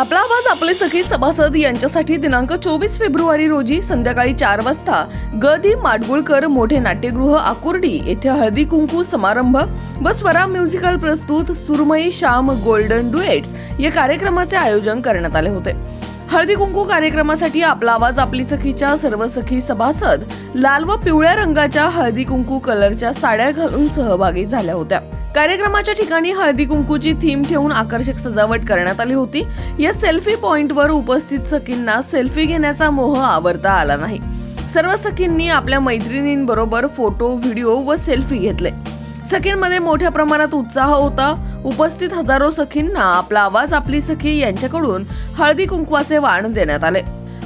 आपला आवाज आपले सखी सभासद यांच्यासाठी दिनांक चोवीस फेब्रुवारी रोजी संध्याकाळी चार वाजता गदी माडगुळकर मोठे नाट्यगृह आकुर्डी येथे हळदी कुंकू समारंभ व स्वरा म्युझिकल प्रस्तुत सुरमई श्याम गोल्डन डुएट्स या कार्यक्रमाचे आयोजन करण्यात आले होते. हळदी कुंकू कार्यक्रमासाठी आपला आवाज आपली सखीच्या सर्व सखी सभासद लाल व पिवळ्या रंगाच्या हळदी कुंकू कलरच्या साड्या घालून सहभागी झाल्या होत्या. कार्यक्रमाच्या ठिकाणी हळदी कुंकूची थीम ठेवून आकर्षक सजावट करण्यात आली होती. या सेल्फी पॉइंटवर उपस्थित सखींना सेल्फी घेण्याचा मोह आवरता आला नाही. सर्व सखींनी आपल्या मैत्रिणींबरोबर फोटो व्हिडिओ व सेल्फी घेतले. सखींमध्ये मोठ्या प्रमाणात उत्साह होता. उपस्थित हजारो सखींना आपला आवाज आपली सखी यांच्याकडून हळदी कुंकवाचे वाण देण्यात आले.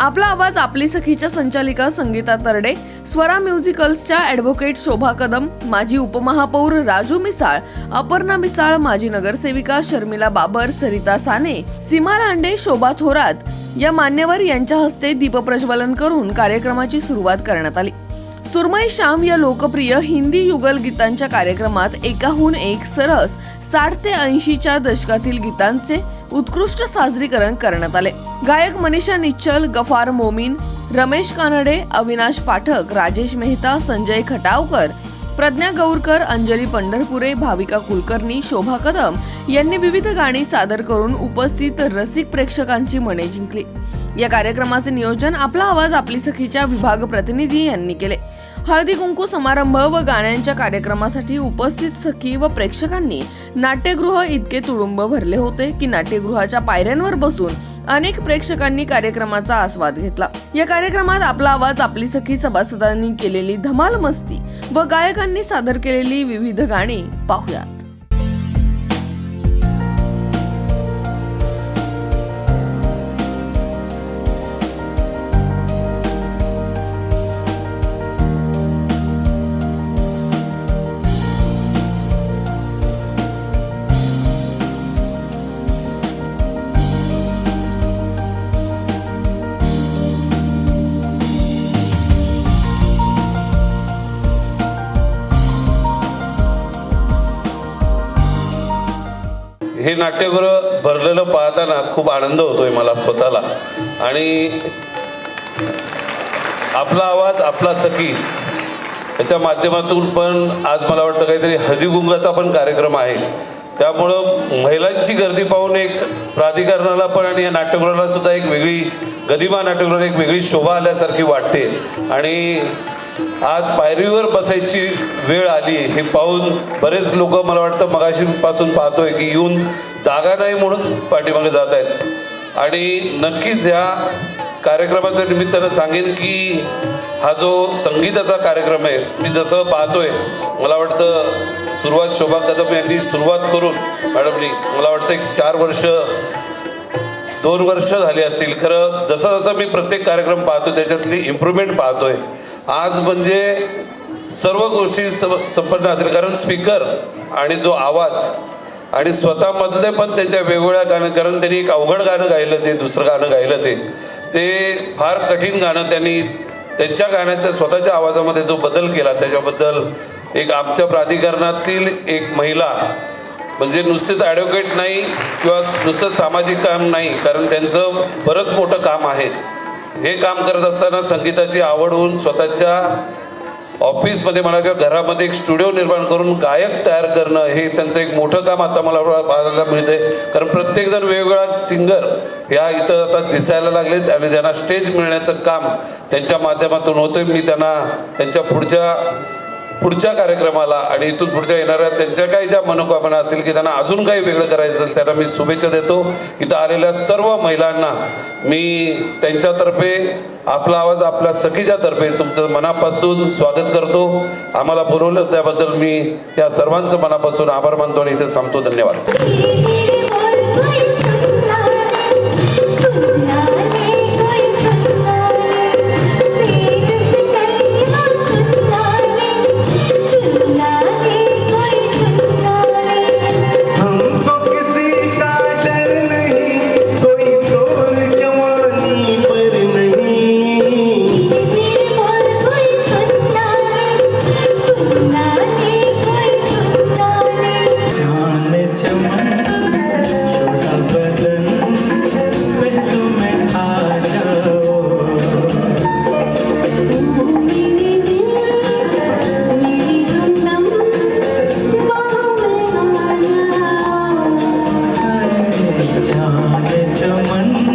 आपला आवाज आपली सखीच्या संचालिका संगीता तरडे स्वरा म्युझिकल्सच्या ॲडव्होकेट शोभा कदम माजी उपमहापौर राजू मिसाळ अपर्णा मिसाळ माजी नगरसेविका शर्मिला बाबर सरिता साने सीमा लांडे शोभा थोरात या मान्यवर यांच्या हस्ते दीपप्रज्वलन करून कार्यक्रमाची सुरुवात करण्यात आली. सुरमई श्याम या लोकप्रिय हिंदी युगल गीतांच्या कार्यक्रमात एकाहून एक सरस साठ ते ऐंशीच्या दशकातील गीतांचे उत्कृष्ट साजरीकरण करण्यात आले. गायक मनीषा निश्चल गफार मोमीन रमेश कानडे अविनाश पाठक राजेश मेहता संजय खटावकर प्रज्ञा गौरकर अंजली पंढरपुरे भाविका कुलकर्णी शोभा कदम यांनी विविध गाणी सादर करून उपस्थित रसिक प्रेक्षकांची मने जिंकली. या कार्यक्रमाचे नियोजन आपला आवाज आपली सखीच्या विभाग प्रतिनिधी यांनी केले. हळदी कुंकू समारंभ व गाण्यांच्या कार्यक्रमासाठी उपस्थित सखी व प्रेक्षकांनी नाट्यगृह इतके तुडुंब भरले होते की नाट्यगृहाच्या पायऱ्यांवर बसून अनेक प्रेक्षकांनी कार्यक्रमाचा आस्वाद घेतला. या कार्यक्रमात आपला आवाज आपली सखी सभासदांनी केलेली धमाल मस्ती व गायकांनी सादर केलेली विविध गाणी पाहुयात हे नाट्यगृह भरलेलं पाहताना खूप आनंद होतोय मला स्वतःला. आणि आपला आवाज आपला सखी याच्या माध्यमातून पण आज मला वाटतं काहीतरी हळदीगुंगाचा पण कार्यक्रम आहे. त्यामुळं महिलांची गर्दी पाहून एक प्राधिकरणाला पण आणि या नाट्यगृहाला सुद्धा एक वेगळी गदिमा नाट्यगृहाला एक वेगळी शोभा आल्यासारखी वाटते. आणि आज पायरीवर बसायची वेळ आली. हे पाहून बरेच लोक मला वाटतं मगाशीपासून पाहतोय की येऊन जागा नाही म्हणून पाठीमागे जात आहेत. आणि नक्कीच ह्या कार्यक्रमाच्या निमित्तानं सांगेन की हा जो संगीताचा कार्यक्रम आहे मी जसं पाहतोय मला वाटतं सुरुवात शोभा कदम यांनी सुरुवात करून मॅडमनी मला वाटतं एक चार वर्ष दोन वर्ष झाली असतील. खरं जसं जसं मी प्रत्येक कार्यक्रम पाहतो त्याच्यातली इम्प्रूव्हमेंट पाहतोय. आज म्हणजे सर्व गोष्टी संपन्न असेल कारण स्पीकर आणि जो आवाज आणि स्वतःमधले पण त्यांच्या वेगवेगळ्या गाणं कारण त्यांनी एक अवघड गाणं गायलं ते दुसरं गाणं गायलं ते ते फार कठीण गाणं त्यांनी त्यांच्या गाण्याच्या स्वतःच्या आवाजामध्ये जो बदल केला त्याच्याबद्दल एक आमच्या प्राधिकरणातील एक महिला म्हणजे नुसतेच ॲडव्होकेट नाही किंवा नुसतं सामाजिक काम नाही कारण त्यांचं बरंच मोठं काम आहे. हे काम करत असताना संगीताची आवड होऊन स्वतःच्या ऑफिसमध्ये म्हणा किंवा घरामध्ये एक स्टुडिओ निर्माण करून गायक तयार करणं हे त्यांचं एक मोठं काम आता मला पाहायला मिळते कारण प्रत्येकजण वेगवेगळा सिंगर या इथं आता दिसायला लागलेत आणि ज्यांना स्टेज मिळण्याचं काम त्यांच्या माध्यमातून होतं मी त्यांना त्यांच्या पुढच्या पुढच्या कार्यक्रमाला आणि इथून पुढच्या येणाऱ्या त्यांच्या काही ज्या मनोकामना असतील की त्यांना अजून काही वेगळं करायचं असेल त्यांना मी शुभेच्छा देतो. इथं आलेल्या सर्व महिलांना मी त्यांच्यातर्फे आपला आवाज आपल्या सखीच्या तर्फे तुमचं मनापासून स्वागत करतो. आम्हाला बोलवलं त्याबद्दल मी या सर्वांचं मनापासून आभार मानतो आणि इथे थांबतो. धन्यवाद. जाने चमन